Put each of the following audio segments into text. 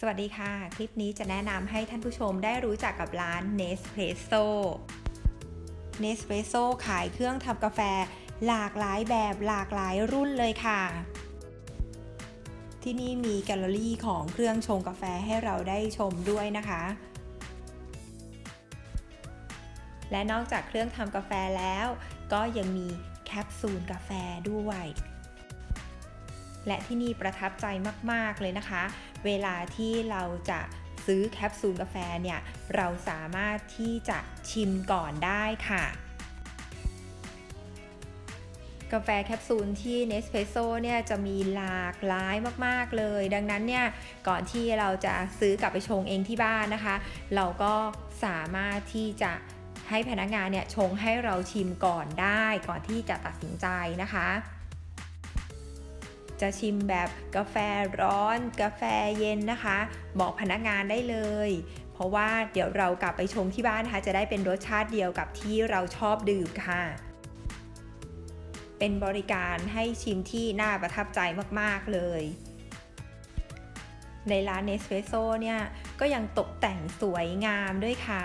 สวัสดีค่ะ คลิปนี้จะแนะนำให้ท่านผู้ชมได้รู้จักกับร้าน Nespresso Nespresso ขายเครื่องทำกาแฟหลากหลายแบบหลากหลายรุ่นเลยค่ะ ที่นี่มีแกลเลอรี่ของเครื่องชงกาแฟให้เราได้ชมด้วยนะคะ และนอกจากเครื่องทำกาแฟแล้ว ก็ยังมีแคปซูลกาแฟด้วย และที่นี่ประทับใจมาก ๆ เลยนะคะ เวลาที่เราจะซื้อแคปซูลกาแฟเนี่ย เราสามารถที่จะชิมก่อนได้ค่ะ กาแฟแคปซูลที่ Nespresso เนี่ยจะมีหลากหลายมาก ๆ เลย ดังนั้นเนี่ย ก่อนที่เราจะซื้อกลับไปชงเองที่บ้านนะคะ เราก็สามารถที่จะให้พนักงานเนี่ยชงให้เราชิมก่อนได้ก่อนที่จะตัดสินใจนะคะ จะชิมแบบกาแฟร้อน กาแฟเย็นนะคะ บอกพนักงานได้เลย เพราะว่าเดี๋ยวเรากลับไปชงที่บ้านนะคะ จะได้เป็นรสชาติเดียวกับที่เราชอบดื่มค่ะ เป็นบริการให้ชิมที่น่าประทับใจมากๆเลยในร้าน Nespresso เนี่ยก็ยังตกแต่งสวยงามด้วยค่ะ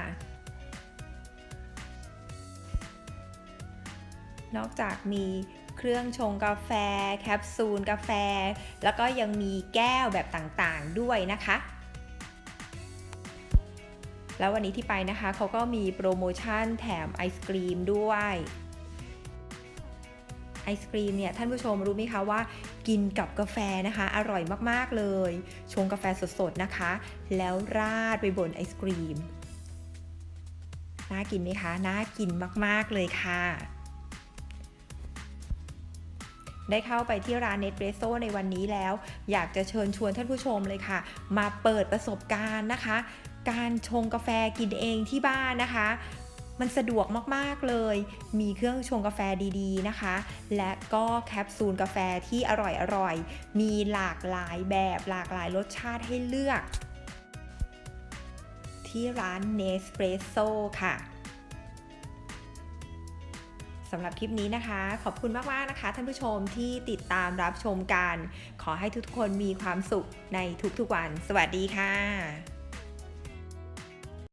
นอกจากมี เครื่องชงกาแฟ แคปซูลกาแฟ แล้วก็ยังมีแก้วแบบต่างๆด้วยนะคะ แล้ววันนี้ที่ไปนะคะเขาก็มีโปรโมชั่นแถมไอศกรีมด้วยไอศกรีมเนี่ยท่านผู้ชมรู้ไหมคะว่า กินกับกาแฟนะคะ อร่อยมาก ๆ เลย ชงกาแฟสด ๆ นะคะ แล้วราดไปบนไอศกรีม น่ากินไหมคะ น่ากินมาก ๆ เลยค่ะ ได้เข้าไปที่ร้านเน s เ r ร s โซในวันนี้แล้ว อยากจะเชิญชวนท่านผู้ชมเลยค่ะ มาเปิดประสบการณ์นะคะ การชงกาแฟกินเองที่บ้านนะคะ มันสะดวกมากๆเลย มีเครื่องชงกาแฟดีๆนะคะ และก็แคปซูลกาแฟที่อร่อยๆ มีหลากหลายแบบหลากหลายรสชาติให้เลือก ที่ร้าน Nespresso ค่ะ สำหรับคลิปนี้นะคะ ขอบคุณมากๆนะคะ ท่านผู้ชมที่ติดตามรับชมกัน ขอให้ทุกคนมีความสุขในทุกๆวัน สวัสดีค่ะ